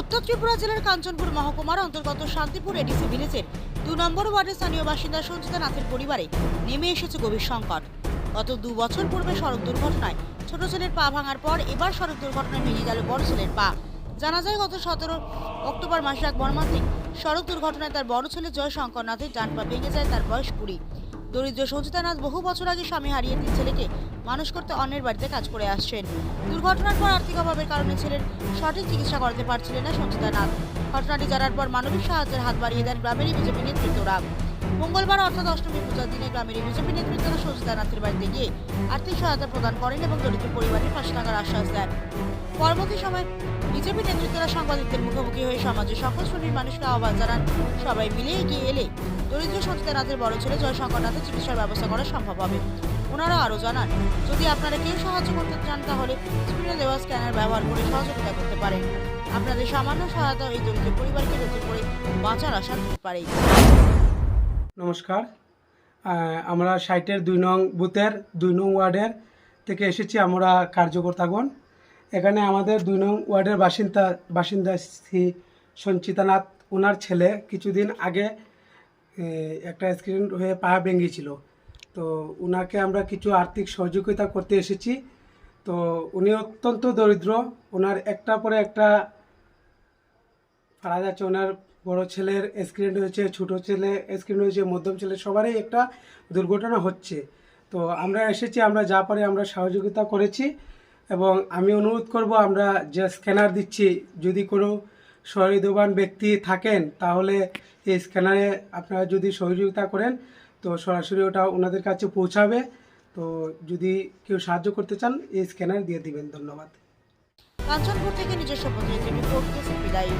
উত্তর ত্রিপুরা জেলার কাঞ্চনপুর মহকুমার অন্তর্গত শান্তিপুর এডিসি ভিলেজের দু নম্বর ওয়ার্ডের স্থানীয় বাসিন্দা সঞ্চিতা নাথের পরিবারে নেমে এসেছে গভীর সংকট। গত দু বছর পূর্বে সড়ক দুর্ঘটনায় ছোট ছেলের পা ভাঙার পর এবার সড়ক দুর্ঘটনায় ভেঙে গেল বড় ছেলের পা। জানা যায়, গত সতেরো অক্টোবর মাসে এক মর্মান্তিক সড়ক দুর্ঘটনায় তার বড় ছেলে জয় শঙ্কর নাথের ডান পা ভেঙে যায়, তার বয়স কুড়ি। দরিদ্র সঞ্চিতা নাথ বহু বছর আগে স্বামী হারিয়ে তিন ছেলেকে মানুষ করতে অন্যের বাড়িতে কাজ করে আসছেন। দুর্ঘটনার পর আর্থিক অভাবের কারণে ছেলের সঠিক চিকিৎসা করাতে পারছিলেন না সঞ্চিতা নাথ ঘটনাটি জানার পর মানবিক সাহায্যের হাত বাড়িয়ে দেন গ্রামেরই বিজেপি নেতৃত্বরা। মঙ্গলবার অর্থাৎ অষ্টমী পূজার দিনে গ্রামের বিজেপি নেতৃত্বরা সঞ্চিতা বাড়িতে গিয়ে আর্থিক সহায়তা প্রদান করেন এবং দরিদ্র পরিবারের পাশে থাকার আশ্বাস দেন। পরবর্তী সময় বিজেপি নেতৃত্বরা সাংবাদিকদের মুখোমুখি হয়ে সমাজের সকল শ্রেণির মানুষকে আহ্বান জানান। সবাই মিলে এগিয়ে এলে দরিদ্র সঞ্চিতানাথের বড় ছেলে জয় শঙ্করনাথের চিকিৎসার ব্যবস্থা করা সম্ভব হবে। ওনারা আরও জানান, যদি আপনারা কেউ সাহায্য করতে চান তাহলে স্ক্রিনে দেওয়া স্ক্যানার ব্যবহার করে সহযোগিতা করতে পারেন। আপনাদের সামান্য সহায়তা এই দরিদ্র পরিবারকে নতুন করে বাঁচার আশা দিতে পারে। নমস্কার। আমরা সাইটের দুই নং বুথের, দুই নং ওয়ার্ডের থেকে এসেছি আমরা কার্যকর্তাগণ। এখানে আমাদের দুই নং ওয়ার্ডের বাসিন্দা বাসিন্দা শ্রী সঞ্চিতানাথ ওনার ছেলে কিছুদিন আগে একটা অ্যাক্সিডেন্ট হয়ে পা ভেঙেছিল। তো ওনাকে আমরা কিছু আর্থিক সহযোগিতা করতে এসেছি। তো উনি অত্যন্ত দরিদ্র। ওনার একটা পরে একটা পারা যাচ্ছে? ওনার বড় ছেলের অ্যাক্সিডেন্ট হয়েছে ছোট ছেলে অ্যাক্সিডেন্ট হয়েছে মধ্যম ছেলে, সবারই একটা দুর্ঘটনা হচ্ছে। তো আমরা এসেছি, আমরা যা পারি আমরা সহযোগিতা করেছি এবং আমি অনুরোধ করব, আমরা যে স্ক্যানার দিচ্ছি, যদি কোনো সহৃদবান ব্যক্তি থাকেন, তাহলে এই স্ক্যানারে আপনারা যদি সহযোগিতা করেন, তো সরাসরি ওটা ওনাদের কাছে পৌঁছাবে। তো যদি কেউ সাহায্য করতে চান, এই স্ক্যানার দিয়ে দিবেন, ধন্যবাদ। কাঞ্চনপুর থেকে নিজস্ব প্রতিনিধি রিপোর্ট বিদায়